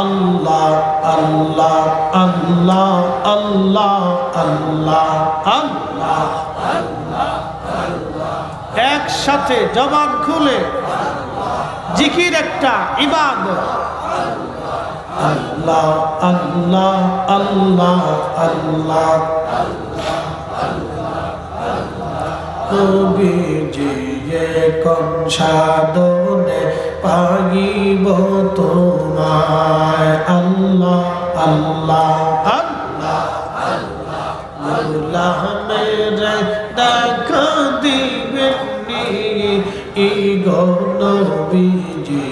আল্লাহ আল্লাহ আল্লাহ আল্লাহ আল্লাহ আল্লাহ একসাথে জবান খুলে জিকির একটা ইবাদত। আল্লাহ আল্লাহ আল্লাহ আল্লাহ নবীজি কোন সাধনে পাগিব তোমায়। আল্লাহ আল্লাহ আল্লাহ আল্লাহ মেরে দেখা দিবেন ই গণবীজি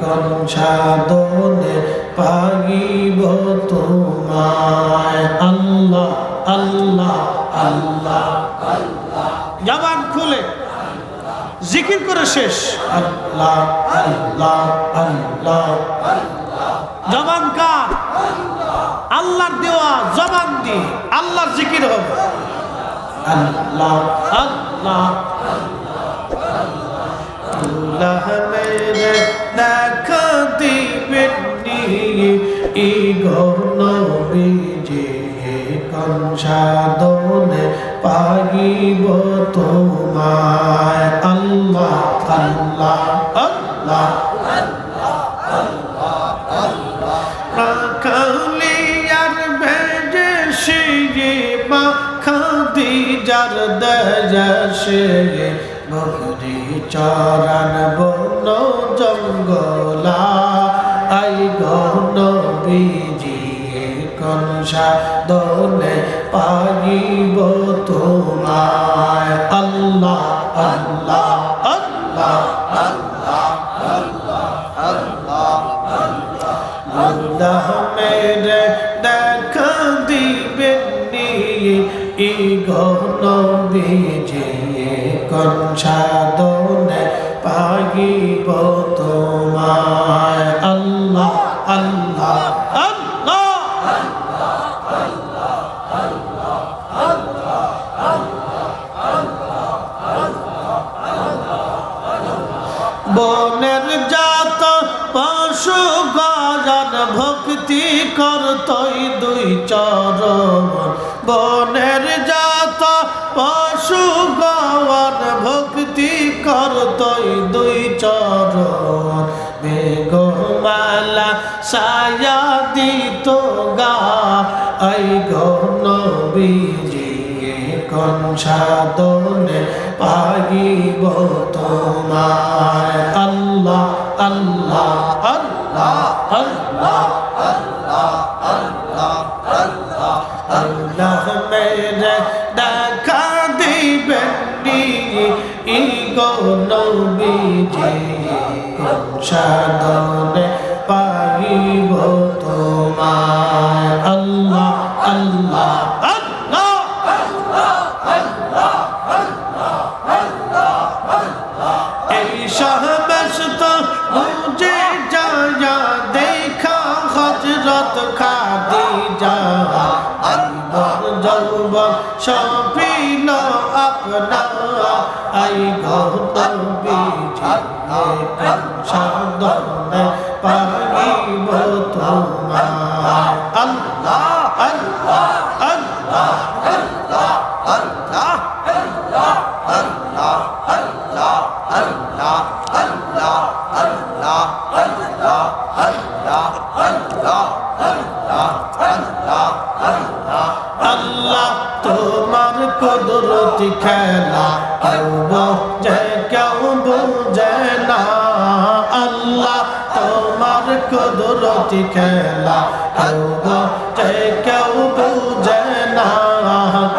কোন সাধনে পাগিব তোমায় আল্লাহ আল্লাহ আল্লাহ। জবান খুলে, জিকির করে শেষ। আল্লাহ আল্লাহ আল্লাহ জবান কার আল্লাহর দেওয়া জবান দিয়ে আল্লাহর জিকির হবে। আল্লাহ আল্লাহ আল্লাহ মেরে দেখা ই গণবীজি কোন সাধনে পাগিব তোমায় আল্লাহ আল্লাহ। আল্লাহ কালিয়ার ভেজে শিগে মা খাদি যার দশে বকরি চরণ বন জঙ্গলা, আই গন বিজি কনসা দনে পাগিব তোমায়? আল্লাহ আল্লাহ আল্লাহ আল্লাহ। দেখা দিবেন ই গণ বিজে কোন সাধনে পাগিব তোমায় ভক্তি করতই দুই চরণ। বনের জাত পশু গवन ভক্তি করতই দুই চরণ। বেগমালা সায়া দিত গা, আই গণ বিজিয়ে সাধনে পাগিব তোমায়। আল্লাহ আল্লাহ। ই কোন সাধনে পাইব তোমায় সাধনে পারিব তোমার আল্লাহ আল্লাহ আল্লাহ। কুদরতি খেলা, কেউ বোঝে কেউ বুঝে না।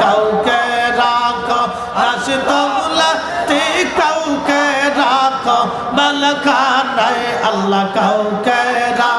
কাউকে রাখো রাশদৌলা তে কাউকে রাখো বলখানায় আল্লাহ কাউকে রাখো।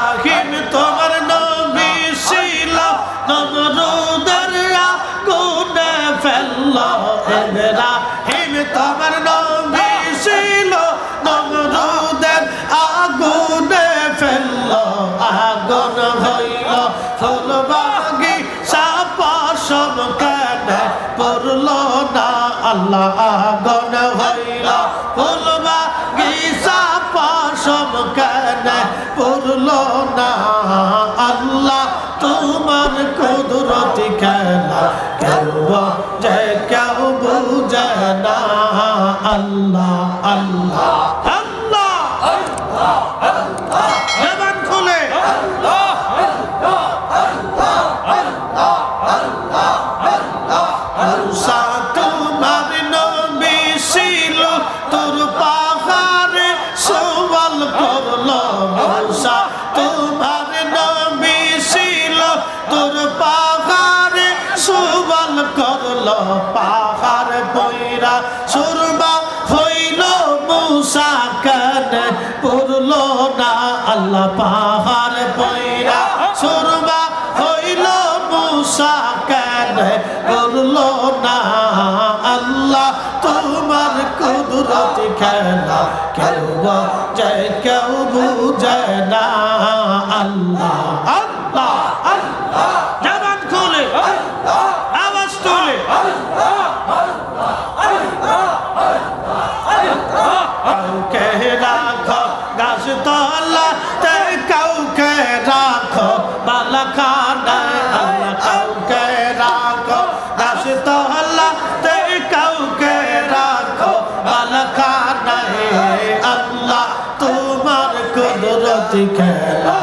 আল্লাহ আগুন হইল ফুলবা গিসা পাশম কেনে পড়ল না। আল্লাহ তোমার কুদরতি খেলা, কেউ যে কেউ বুঝে না। আল্লাহ মুসা তোমার নবী ছিল, তোর পাহাড়ে সওয়াল করল, পাহাড় বইরা সুরবা হইল মুসা কানে না আল্লাহ, পাহাড় বইরা সুরবা হইল কানে কুদরত খেলা কেউ যে কেউ বুঝে না। আল্লাহ আল্লাহ আল্লাহ। জবান খুলে। খেলা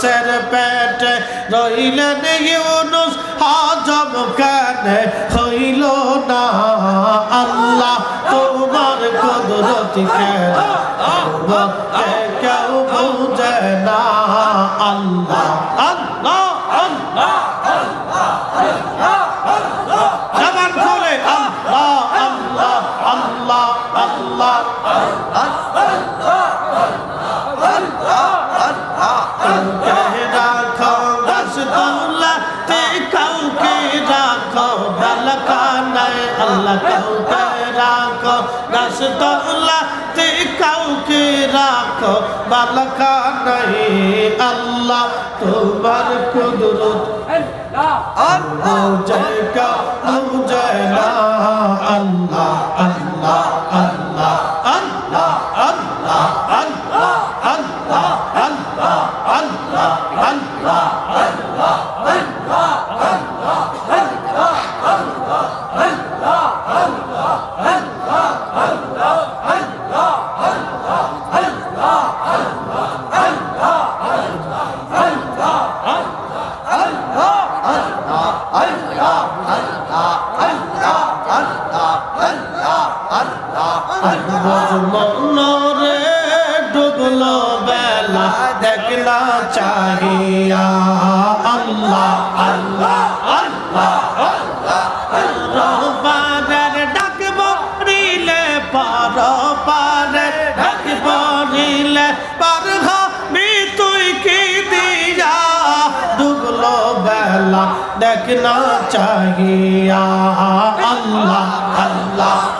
মাসের পেটে রইলেন ইউনুস, হজম কানে হইল না। আল্লাহ, তোমার কদরতি কেন? কেউ বুঝে না। আল্লাহ আল্লাহ আল্লাহ। তোলাতে কাউকে রাখো বালকানায় আল্লাহ কাউকে রাখো। গাছ তোলাতে কাউকে রাখো বালকানায় আল্লাহ তোমার কুদরত। বুঝে কা বুঝে না আল্লাহ আল্লাহ আল্লাহ আল্লাহ আল্লাহ আল্লাহ। পারের ডাকব রিলে পর পারের ডাকব রিলে পার হবি তুই কি দিয়া? ডুবলো বেলা দেখ না চাহিয়া। আল্লাহ আল্লাহ।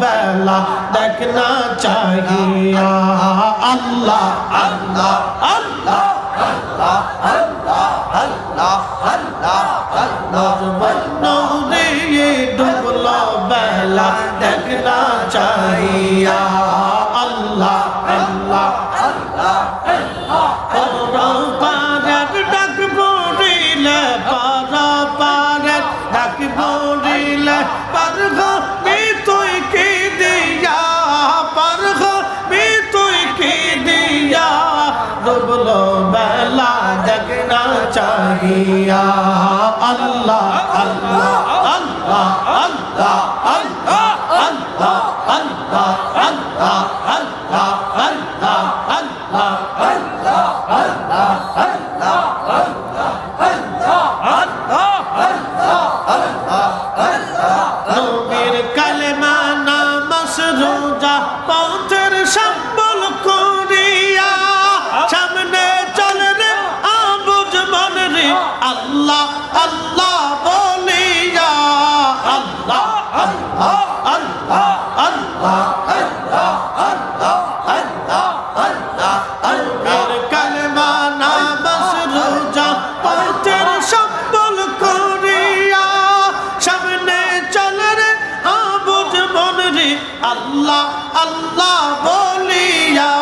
বেলা দেখনা চাহিয়া। আল্লাহ আল্লাহ আল্লাহ নজবন্নরে ডুবলো বেলা দেখনা চাহিয়া। আল্লাহ আল্লাহ চাহিয়া আল্লাহ আল্লাহ আল্লাহ আল্লাহ আল্লাহ আল্লাহ আল্লাহ আল্লাহ আল্লাহ আল্লাহ আল্লাহ নবীর কালেমা নামাজ রোজা পথের সম্বল আল্লাহ আল্লাহ বলিয়া আল্লাহ আল্লাহ আল্লাহ আল্লাহ নবীর কালেমা নামাজ রোজা পথের সম্বল করিয়া সামনে চল রে আবুজ মন রে। আল্লাহ আল্লাহ বলিয়া,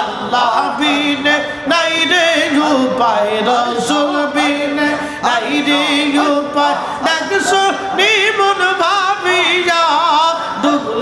আল্লাহ বিনে নাই রে উপায়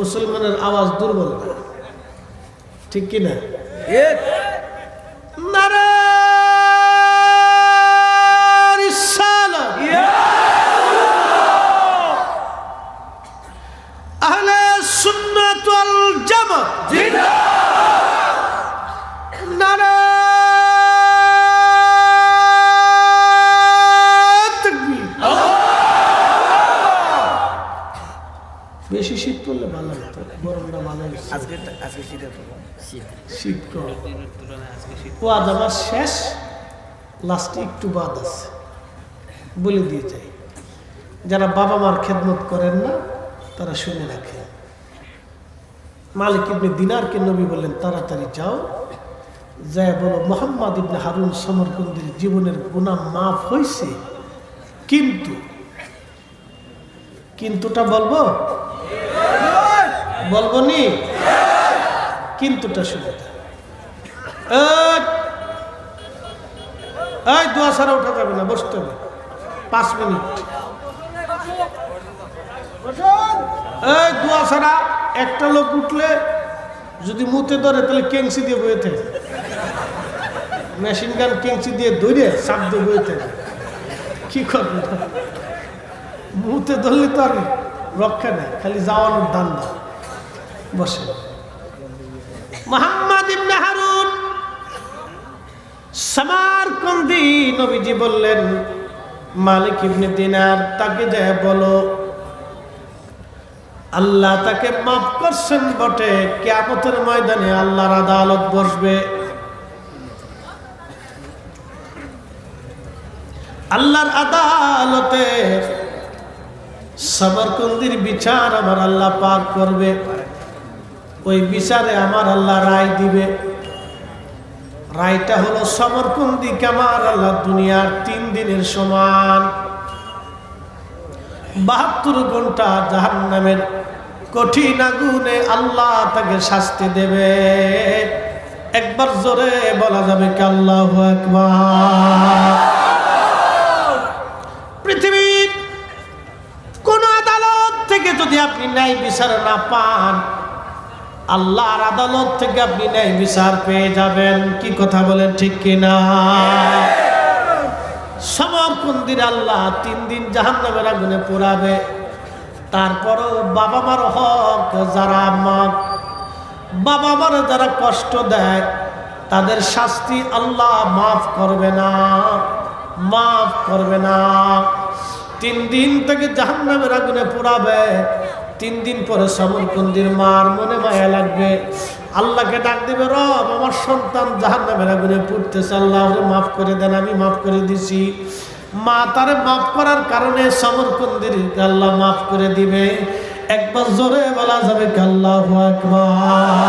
মুসলমানের আওয়াজ দুর্বল ঠিক কিনা? আজকে আজকে শীতের শীত। কম ওয়াজ আমার শেষ লাস্টে একটু বাদ আছে। বলে দিয়ে যাই। যারা বাবা মার খেদমত করেন না তারা শুনে রাখে মালিক ইবনে দিনারকে নবী বললেন তাড়াতাড়ি যাও। যায় বলো মোহাম্মদ ইবনে হারুন সমরকন্দির জীবনের গুণা মাফ হয়েছে কিন্তু কিন্তুটা বলব? বলব নি? থাক। এই, দোয়া ছাড়া উঠা যাবে না বসতে হবে। পাঁচ মিনিট। এই দোয়া ছাড়া একটা লোক উঠলে যদি মুতে ধরে তাহলে কেংসি দিয়ে থাকে। মেশিন গান কেংসি দিয়ে ধরে চাপ দিয়ে থাকে। কি করবে? মুতে ধরলে তো আর রক্ষা নেই খালি যাওয়ানোর দান দাও বসে। মোহাম্মদ ইবনে হারুন নবীজি বললেন, মালিক ইবনে দিনার, তাকে বলো, আল্লাহ তাকে মাফ করছেন বটে, কেয়ামতের ময়দানে আল্লাহর আদালত বসবে। আল্লাহর আদালতে সবরকুন্দির বিচার আমার আল্লাহ পাক করবে। ওই বিচারে আমার আল্লাহ রায় দিবে। রায়টা হলো সমরকুন্দি কামার আল্লাহ দুনিয়ার তিন দিনের সমান। বাহাত্তর ঘণ্টা জাহান নামের কঠিন আগুনে আল্লাহ তাকে শাস্তি দেবে। একবার জোরে বলা যাবে কি আল্লাহ পৃথিবীর কোন আদালত থেকে যদি আপনি ন্যায় বিচার না পান আল্লাহর আদালত থেকে আপনি ন্যায় বিচার পেয়ে যাবেন। কি কথা বলেন ঠিক কিনা? সমরকুন্দির আল্লাহ তিন দিন জাহান্নামের আগুনে পোড়াবে। তারপরও বাবা মার হক, যারা মা বাবা মার যারা কষ্ট দেয়, তাদের শাস্তি আল্লাহ মাফ করবে না, মাফ করবে না। তিন দিন থেকে জাহান্নামের আগুনে পোড়াবে। তিন দিন পরে সমরকন্দির মার মনে মায়া লাগবে। আল্লাহকে ডাক দেবে, রব, আমার সন্তান জাহান্নামের আগুনে পুড়তেছে। আল্লাহ মাফ করে দেন, আমি মাফ করে দিছি। মা তারে মাফ করার কারণে সমরকন্দির আল্লাহ মাফ করে দিবে। একবার জোরে বলা যাবে আল্লাহ আকবার।